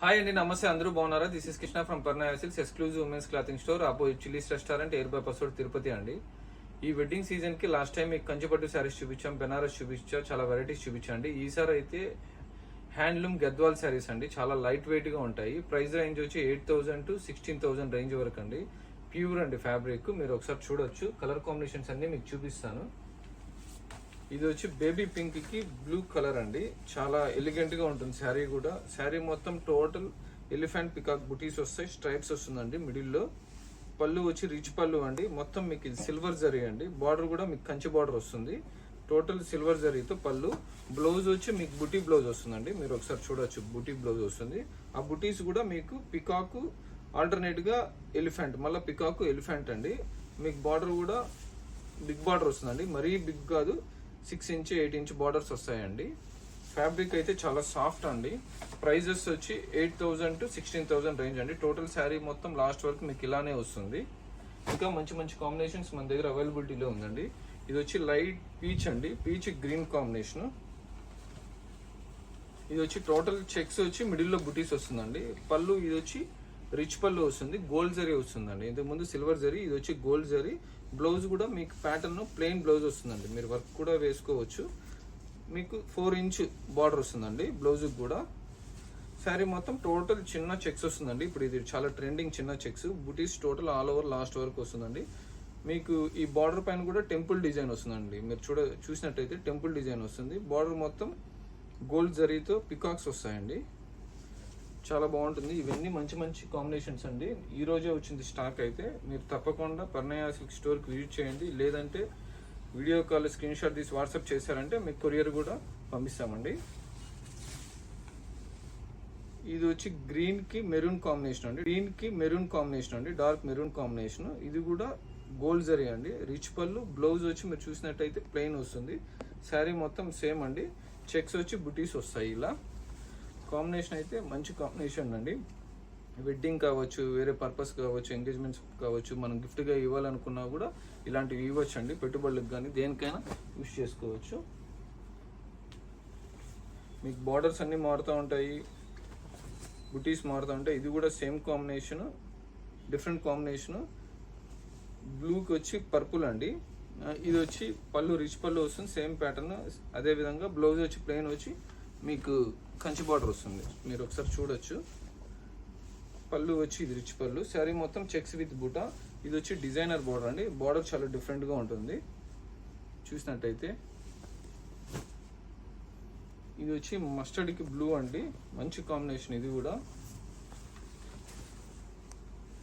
Hi అండి నమస్తే. అందరూ బాగున్నారా? This is Krishna from Parna silks exclusive women's clothing store opposite Chillies restaurant air bypass road Tirupati అండి. ఈ వెడ్డింగ్ సీజన్కి లాస్ట్ టైం మీకు కంచిపట్టు శారీస్ చూపించాం బెనారస్ చూపించాం చాలా వెరైటీస్ చూపించండి. ఈసారి అయితే హ్యాండ్లూమ్ గద్వాల్ శారీస్ అండి. చాలా లైట్ వెయిట్గా ఉంటాయి. ప్రైస్ రేంజ్ వచ్చి eight thousand to sixteen thousand range వరకు అండి. ప్యూర్ అండి ఫ్యాబ్రిక్ మీరు ఒకసారి చూడొచ్చు. కలర్ కాంబినేషన్స్ అన్ని మీకు చూపిస్తాను. ఇది వచ్చి బేబీ పింక్కి బ్లూ కలర్ అండి. చాలా ఎలిగెంట్గా ఉంటుంది శారీ కూడా. శారీ మొత్తం టోటల్ ఎలిఫెంట్ పికాక్ బుటీస్ వస్తాయి. స్ట్రైప్స్ వస్తుందండి మిడిల్లో. పళ్ళు వచ్చి రిచ్ పళ్ళు అండి. మొత్తం మీకు ఇది సిల్వర్ జరీ అండి. బార్డర్ కూడా మీకు కంచి బార్డర్ వస్తుంది. టోటల్ సిల్వర్ జరీతో పళ్ళు. బ్లౌజ్ వచ్చి మీకు బుటీ బ్లౌజ్ వస్తుందండి. మీరు ఒకసారి చూడొచ్చు. బుటీ బ్లౌజ్ వస్తుంది. ఆ బుటీస్ కూడా మీకు పికాకు ఆల్టర్నేట్గా ఎలిఫెంట్ మళ్ళీ పికాకు ఎలిఫెంట్ అండి. మీకు బార్డర్ కూడా బిగ్ బార్డర్ వస్తుందండి. మరీ బిగ్ కాదు. Six inch eight inch borders వస్తాయండి. ఫ్యాబ్రిక్ అయితే చాలా సాఫ్ట్ అండి. ప్రైజెస్ వచ్చి eight thousand to sixteen thousand range అండి. టోటల్ శారీ మొత్తం లాస్ట్ వరకు మీకు ఇలానే వస్తుంది. ఇంకా మంచి మంచి కాంబినేషన్స్ మన దగ్గర అవైలబిలిటీలో ఉందండి. ఇది వచ్చి లైట్ పీచ్ అండి. పీచ్ గ్రీన్ కాంబినేషన్ ఇది వచ్చి టోటల్ చెక్స్ వచ్చి మిడిల్లో బుటీస్ వస్తుందండి. పళ్ళు ఇది వచ్చి రిచ్ పళ్ళు వస్తుంది. గోల్డ్ జరీ వస్తుందండి. ఇంతకు ముందు సిల్వర్ జరీ ఇది వచ్చి గోల్డ్ జరీ బ్లౌజ్ కూడా మీకు ప్యాటర్న్ ప్లెయిన్ బ్లౌజ్ వస్తుందండి. మీరు వర్క్ కూడా వేసుకోవచ్చు. మీకు ఫోర్ ఇంచ్ బార్డర్ వస్తుందండి. బ్లౌజ్కి కూడా. శారీ మొత్తం టోటల్ చిన్న చెక్స్ వస్తుందండి. ఇప్పుడు ఇది చాలా ట్రెండింగ్ చిన్న చెక్స్ బుటీస్ టోటల్ ఆల్ ఓవర్ లాస్ట్ వరకు వస్తుందండి. మీకు ఈ బార్డర్ పైన కూడా టెంపుల్ డిజైన్ వస్తుందండి. మీరు చూడ చూసినట్టయితే టెంపుల్ డిజైన్ వస్తుంది. బార్డర్ మొత్తం గోల్డ్ జరీతో పికాక్స్ వస్తాయండి. చాలా బాగుంటుంది. ఇవన్నీ మంచి మంచి కాంబినేషన్స్ అండి. ఈ రోజే వచ్చింది స్టాక్ అయితే. మీరు తప్పకుండా పర్ణయ సిల్క్ స్టోర్కి విజిట్ చేయండి. లేదంటే వీడియో కాల్ స్క్రీన్ షాట్ తీసి వాట్సాప్ చేశారంటే మీకు కొరియర్ కూడా పంపిస్తామండి. ఇది వచ్చి గ్రీన్కి మెరూన్ కాంబినేషన్ అండి. గ్రీన్కి మెరూన్ కాంబినేషన్ అండి. డార్క్ మెరూన్ కాంబినేషన్ ఇది కూడా గోల్డ్ జరీ అండి. రిచ్ పళ్ళు బ్లౌజ్ వచ్చి మీరు చూసినట్టయితే ప్లెయిన్ వస్తుంది. శారీ మొత్తం సేమ్ అండి. చెక్స్ వచ్చి బుటీస్ వస్తాయి ఇలా. కాంబినేషన్ అయితే మంచి కాంబినేషన్ అండి. వెడ్డింగ్ కావచ్చు వేరే పర్పస్ కావచ్చు ఎంగేజ్మెంట్స్ కావచ్చు మనం గిఫ్ట్గా ఇవ్వాలనుకున్నా కూడా ఇలాంటివి ఇవ్వచ్చు అండి పెట్టుబడులకు కానీ దేనికైనా యూస్ చేసుకోవచ్చు. మీకు బార్డర్స్ అన్నీ మారుతూ ఉంటాయి బుటీస్ మారుతూ ఉంటాయి. ఇది కూడా సేమ్ కాంబినేషన్ డిఫరెంట్ కాంబినేషన్ బ్లూకి వచ్చి పర్పుల్ అండి. ఇది వచ్చి పళ్ళు రిచ్ పళ్ళు వస్తుంది సేమ్ ప్యాటర్న్ అదే విధంగా బ్లౌజ్ వచ్చి ప్లెయిన్ వచ్చి మీకు కంచి బార్డర్ వస్తుంది. మీరు ఒకసారి చూడొచ్చు. పళ్ళు వచ్చి ఇది రిచ్ పళ్ళు. శారీ మొత్తం చెక్స్ విత్ బూట. ఇది వచ్చి డిజైనర్ బార్డర్ అండి. బార్డర్ చాలా డిఫరెంట్గా ఉంటుంది. చూసినట్టయితే. ఇది వచ్చి మస్టర్డ్కి బ్లూ అండి. మంచి కాంబినేషన్ ఇది కూడా.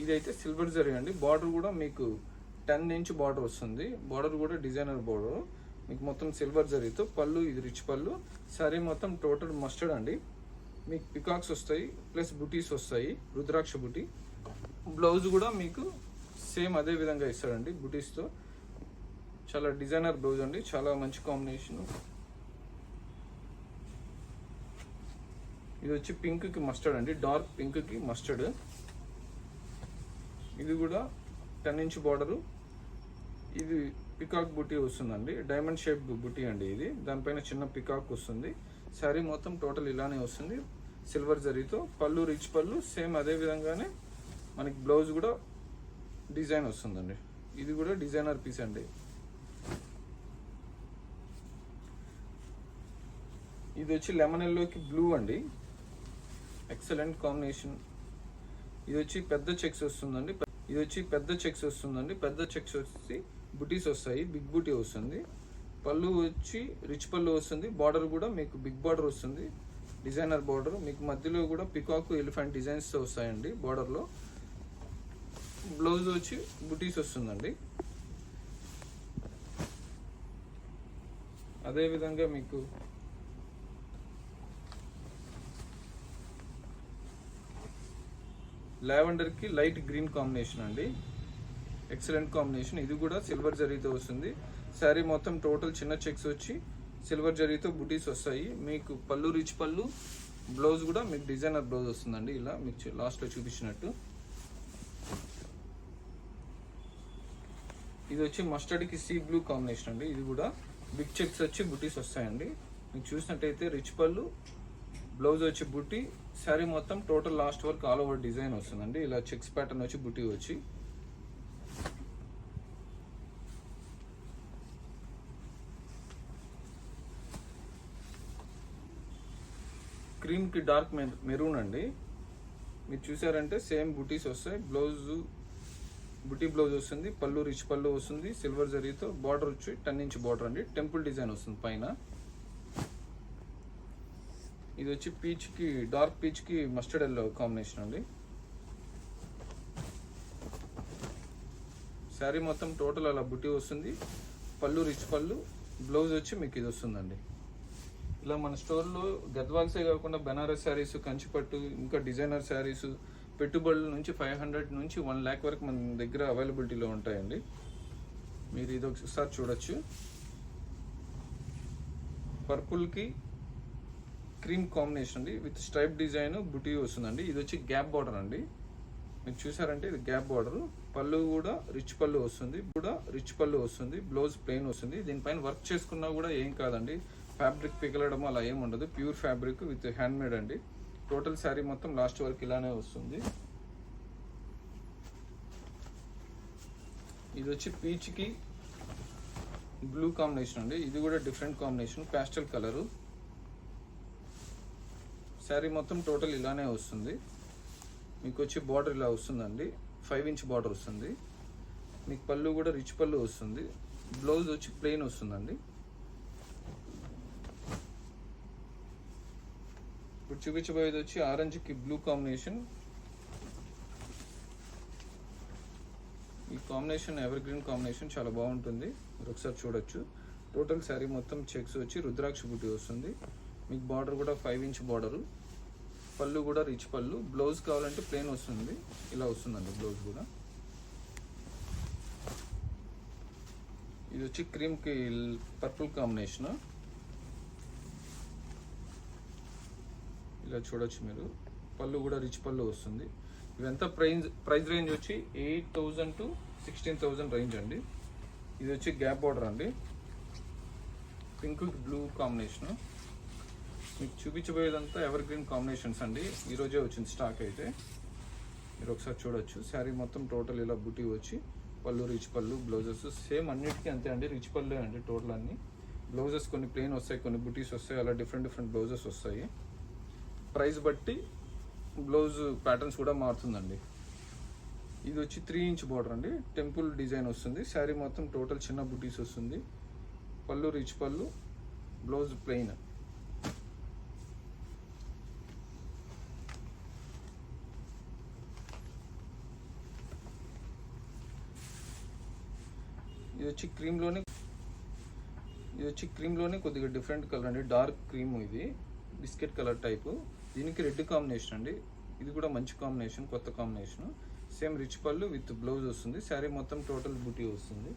ఇదైతే సిల్వర్ జరీ అండి. బార్డర్ కూడా మీకు టెన్ ఇంచ్ బార్డర్ వస్తుంది. బార్డర్ కూడా డిజైనర్ బార్డర్. మీకు మొత్తం సిల్వర్ జరీతో పళ్ళు ఇది రిచ్ పళ్ళు. శారీ మొత్తం టోటల్ మస్టర్డ్ అండి. మీకు పికాక్స్ వస్తాయి ప్లస్ బుటీస్ వస్తాయి రుద్రాక్ష బుటీ బ్లౌజ్ కూడా మీకు సేమ్ అదే విధంగా ఇస్తాడండి బుటీస్తో చాలా డిజైనర్ బ్లౌజ్ అండి చాలా మంచి కాంబినేషన్ ఇది వచ్చి పింక్కి మస్టర్డ్ అండి డార్క్ పింక్కి మస్టర్డ్ ఇది కూడా టెన్ ఇంచ్ బార్డరు ఇది పికాక్ బుటీ వస్తుందండి. డైమండ్ షేప్ బుటీ అండి ఇది. దానిపైన చిన్న పికాక్ వస్తుంది. శారీ మొత్తం టోటల్ ఇలానే వస్తుంది. సిల్వర్ జరీతో. పళ్ళు రిచ్ పళ్ళు. సేమ్ అదే విధంగానే మనకి బ్లౌజ్ కూడా డిజైన్ వస్తుందండి. ఇది కూడా డిజైనర్ పీస్ అండి. ఇది వచ్చి లెమన్ ఎల్లోకి బ్లూ అండి. ఎక్సలెంట్ కాంబినేషన్ ఇది వచ్చి పెద్ద చెక్స్ వస్తుందండి. ఇది వచ్చి పెద్ద చెక్స్ వస్తుందండి. పెద్ద చెక్స్ వచ్చి బుటీస్ వస్తాయి బిగ్ బుటీ వస్తుంది. పళ్ళు వచ్చి రిచ్ పళ్ళు వస్తుంది. బార్డర్ కూడా మీకు బిగ్ బార్డర్ వస్తుంది. Designer border. మీకు మధ్యలో కూడా పికాక్ ఎలిఫెంట్ డిజైన్స్తో వస్తాయండి బార్డర్లో. బ్లౌజ్ వచ్చి బుటీస్ వస్తుందండి. అదేవిధంగా మీకు లావెండర్కి లైట్ గ్రీన్ కాంబినేషన్ అండి. Excellent combination. ఇది కూడా సిల్వర్ జరీతో వస్తుంది. శారీ మొత్తం టోటల్ చిన్న చెక్స్ వచ్చి సిల్వర్ జరీతో బుటీస్ వస్తాయి. మీకు పళ్ళు రిచ్ పళ్ళు బ్లౌజ్ కూడా మీకు డిజైనర్ బ్లౌజ్ వస్తుందండి. ఇలా మీకు లాస్ట్లో చూపించినట్టు. ఇది వచ్చి మస్టర్డ్కి సీ బ్లూ కాంబినేషన్ అండి. ఇది కూడా బిగ్ చెక్స్ వచ్చి బుటీస్ వస్తాయండి. మీకు చూసినట్టయితే రిచ్ పళ్ళు బ్లౌజ్ వచ్చి బుట్టి శారీ మొత్తం టోటల్ లాస్ట్ వరకు ఆల్ ఓవర్ డిజైన్ వస్తుందండి. ఇలా చెక్స్ ప్యాటర్న్ వచ్చి బుట్టి వచ్చి. క్రీమ్కి డార్క్ మెరూన్ అండి. మీరు చూసారంటే సేమ్ బుటీస్ వస్తాయి. బ్లౌజ్ బుటీ బ్లౌజ్ వస్తుంది. పళ్ళు రిచ్ పళ్ళు వస్తుంది. సిల్వర్ జరీతో బార్డర్ వచ్చి టెన్ ఇంచ్ బార్డర్ అండి. టెంపుల్ డిజైన్ వస్తుంది పైన. ఇది వచ్చి పీచ్కి డార్క్ పీచ్కి మస్టర్డ్ ఎల్లో కాంబినేషన్ అండి. శారీ మొత్తం టోటల్ అలా బుట్టి వస్తుంది. పళ్ళు రిచ్ పళ్ళు బ్లౌజ్ వచ్చి మీకు ఇది వస్తుందండి. ఇలా మన స్టోర్లో గద్వాల్సే కాకుండా బెనారస్ శారీస్ కంచిపట్టు ఇంకా డిజైనర్ శారీస్ పెట్టుబడుల నుంచి ఫైవ్ హండ్రెడ్ నుంచి వన్ ల్యాక్ వరకు మన దగ్గర అవైలబిలిటీలో ఉంటాయండి. మీరు ఇది ఒకసారి చూడొచ్చు. పర్పుల్కి క్రీమ్ కాంబినేషన్ అండి. విత్ స్ట్రైప్ డిజైన్ బుటీ వస్తుందండి. ఇది వచ్చి గ్యాప్ బార్డర్ అండి. మీరు చూసారంటే ఇది గ్యాప్ బార్డర్. పళ్ళు కూడా రిచ్ పళ్ళు వస్తుంది. కూడా రిచ్ పళ్ళు వస్తుంది. బ్లౌజ్ ప్లెయిన్ వస్తుంది. దీనిపైన వర్క్ చేసుకున్నా కూడా ఏం కాదండి. ఫ్యాబ్రిక్ పిగలడం అలా ఏం ఉండదు. Pure fabric with handmade అండి. టోటల్ శారీ మొత్తం లాస్ట్ వరకు ఇలానే వస్తుంది. ఇది వచ్చి పీచ్కి బ్లూ కాంబినేషన్ అండి. ఇది కూడా different combination pastel colour. Sari మొత్తం టోటల్ ఇలానే వస్తుంది. మీకు వచ్చి బార్డర్ ఇలా వస్తుందండి. ఫైవ్ ఇంచ్ బార్డర్ వస్తుంది. మీకు పళ్ళు కూడా రిచ్ పళ్ళు వస్తుంది. బ్లౌజ్ వచ్చి ప్లెయిన్ వస్తుందండి. ఇప్పుడు చూపించబోయేది వచ్చి ఆరెంజ్కి బ్లూ కాంబినేషన్ ఈ కాంబినేషన్ ఎవర్ గ్రీన్ కాంబినేషన్ చాలా బాగుంటుంది. మీరు ఒకసారి చూడొచ్చు. టోటల్ శారీ మొత్తం చెక్స్ వచ్చి రుద్రాక్ష బుట్టి వస్తుంది. మీకు బార్డర్ కూడా ఫైవ్ ఇంచ్ బార్డరు పళ్ళు కూడా రిచ్ పళ్ళు. బ్లౌజ్ కావాలంటే ప్లెయిన్ వస్తుంది. ఇలా వస్తుందండి బ్లౌజ్ కూడా. ఇది వచ్చి క్రీమ్కి పర్పుల్ కాంబినేషన్ ఇలా చూడొచ్చు మీరు. పళ్ళు కూడా రిచ్ పళ్ళు వస్తుంది. ఇదంతా ప్రైజ్ ప్రైస్ రేంజ్ వచ్చి eight thousand to sixteen thousand range అండి. ఇది వచ్చి గ్యాప్ బార్డర్ అండి. Pink blue combination. మీకు చూపించబోయేదంతా ఎవర్ గ్రీన్ కాంబినేషన్స్ అండి. ఈరోజే వచ్చింది స్టాక్ అయితే. మీరు ఒకసారి చూడొచ్చు. శారీ మొత్తం టోటల్ ఇలా బుటీ వచ్చి పళ్ళు రిచ్ పళ్ళు బ్లౌజెస్. సేమ్ అన్నిటికీ అంతే అండి. రిచ్ పళ్ళు అండి టోటల్ అన్ని. బ్లౌజెస్ కొన్ని ప్లెయిన్ వస్తాయి కొన్ని బుటీస్ వస్తాయి. అలా డిఫరెంట్ డిఫరెంట్ బ్లౌజెస్ వస్తాయి. ప్రైస్ బట్టి బ్లౌజ్ ప్యాటర్న్స్ కూడా మారుతుందండి. ఇది వచ్చి త్రీ ఇంచ్ బార్డర్ అండి. టెంపుల్ డిజైన్ వస్తుంది. శారీ మొత్తం టోటల్ చిన్న బుటీస్ వస్తుంది. పళ్ళు రిచ్ పళ్ళు బ్లౌజ్ ప్లెయిన్ ఇది వచ్చి క్రీమ్లోనే ఇది వచ్చి క్రీమ్లోనే కొద్దిగా డిఫరెంట్ కలర్ అండి. డార్క్ క్రీమ్ ఇది. బిస్కెట్ కలర్ టైపు దీనికి రెడ్ కాంబినేషన్ అండి. ఇది కూడా మంచి కాంబినేషన్ కొత్త combination. Same rich pallu with blouse వస్తుంది. శారీ మొత్తం టోటల్ బూటీ వస్తుంది.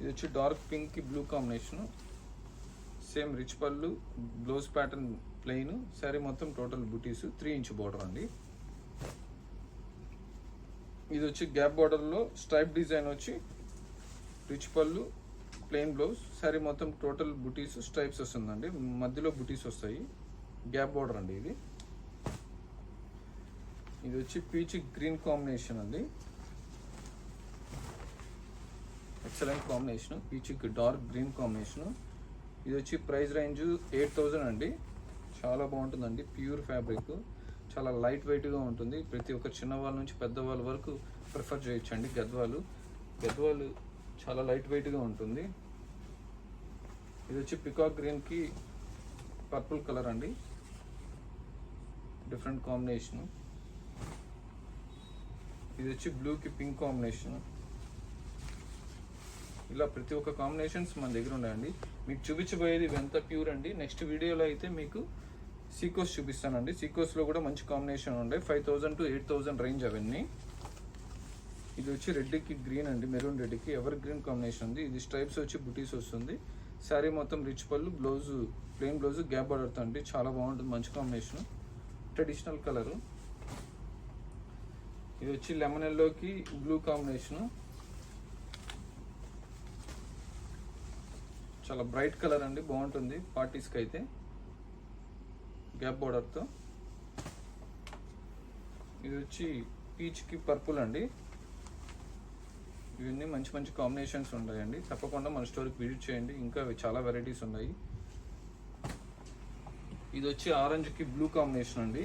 ఇది వచ్చి dark pink blue combination. Same rich pallu blouse pattern plain sari మొత్తం టోటల్ బుటీస్ త్రీ ఇంచ్ బార్డర్ అండి. ఇది వచ్చి గ్యాప్ బార్డర్లో స్ట్రైప్ డిజైన్ వచ్చి రిచ్ పళ్ళు ప్లెయిన్ బ్లౌజ్. శారీ మొత్తం టోటల్ బుటీస్ స్ట్రైప్స్ వస్తుందండి. మధ్యలో బుటీస్ వస్తాయి. గ్యాప్ బార్డర్ అండి ఇది. ఇది వచ్చి పీచ్ గ్రీన్ కాంబినేషన్ అండి. Excellent combination. Peach dark green combination. ఇది వచ్చి ప్రైస్ రేంజ్ ఎయిట్ థౌజండ్ అండి. చాలా బాగుంటుందండి. Pure fabric. చాలా లైట్ వెయిట్గా ఉంటుంది. ప్రతి ఒక్క చిన్నవాళ్ళ నుంచి పెద్దవాళ్ళ వరకు ప్రిఫర్ చేయొచ్చండి గద్వాలు. గద్వాలు చాలా లైట్ వెయిట్గా ఉంటుంది. ఇది వచ్చి పికాక్ గ్రీన్కి పర్పుల్ కలర్ అండి. డిఫరెంట్ కాంబినేషన్ ఇది వచ్చి బ్లూకి పింక్ కాంబినేషన్ ఇలా ప్రతి ఒక్క కాంబినేషన్స్ మన దగ్గర ఉన్నాయండి. మీకు చూపించబోయేది ఇవంతా ప్యూర్ అండి. నెక్స్ట్ వీడియోలో అయితే మీకు సీకోస్ చూపిస్తానండి. సీకోస్లో కూడా మంచి కాంబినేషన్ ఉండే. Five thousand to eight thousand range అవన్నీ. ఇది వచ్చి రెడ్కి గ్రీన్ అండి. మెరూన్ రెడ్కి ఎవర్ గ్రీన్ కాంబినేషన్ ఉంది. ఇది స్ట్రైప్స్ వచ్చి బుటీస్ వస్తుంది. శారీ మొత్తం రిచ్ పళ్ళు బ్లౌజు ప్లెయిన్ బ్లౌజ్ గ్యాప్ బార్డర్తో అండి. చాలా బాగుంటుంది మంచి కాంబినేషన్ ట్రెడిషనల్ కలరు ఇది వచ్చి లెమన్ ఎల్లోకి బ్లూ కాంబినేషన్ చాలా బ్రైట్ కలర్ అండి బాగుంటుంది పార్టీస్కి అయితే. గ్యాప్ బార్డర్తో ఇది వచ్చి పీచ్కి పర్పుల్ అండి. ఇవన్నీ మంచి మంచి కాంబినేషన్స్ ఉంటాయండి. తప్పకుండా మన స్టోర్కి విజిట్ చేయండి. ఇంకా చాలా వెరైటీస్ ఉన్నాయి. ఇది వచ్చి ఆరెంజ్కి బ్లూ కాంబినేషన్ అండి.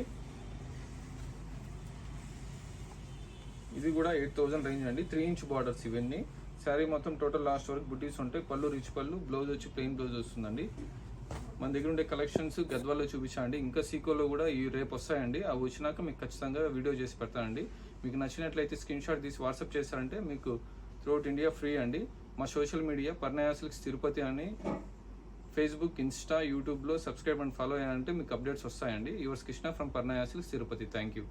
ఇది కూడా ఎయిట్ థౌసండ్ రేంజ్ అండి. త్రీ ఇంచ్ బార్డర్స్ ఇవన్నీ. శారీ మొత్తం టోటల్ లాస్ట్ వరకు బుటీస్ ఉంటాయి. పళ్ళు రిచ్ పళ్ళు బ్లౌజ్ వచ్చి ప్లెయిన్ బ్లౌజ్ వస్తుందండి. మన దగ్గర ఉండే కలెక్షన్స్ గద్వాల్లో చూపించాండి ఇంకా సీకోలో కూడా ఈ రేపు వస్తాయండి. అవి వచ్చినాక మీకు ఖచ్చితంగా వీడియో చేసి పెడతానండి. మీకు నచ్చినట్లయితే స్క్రీన్ షాట్ తీసి వాట్సాప్ చేస్తారంటే మీకు త్రూఅవుట్ ఇండియా ఫ్రీ అండి. మా సోషల్ మీడియా పర్ణయాసిల్క్స్ తిరుపతి అని ఫేస్బుక్ ఇన్స్టా యూట్యూబ్లో సబ్స్క్రైబ్ అండ్ ఫాలో అయ్యారంటే మీకు అప్డేట్స్ వస్తాయండి. Yours Krishna from Parnaya Silks Tirupati thank you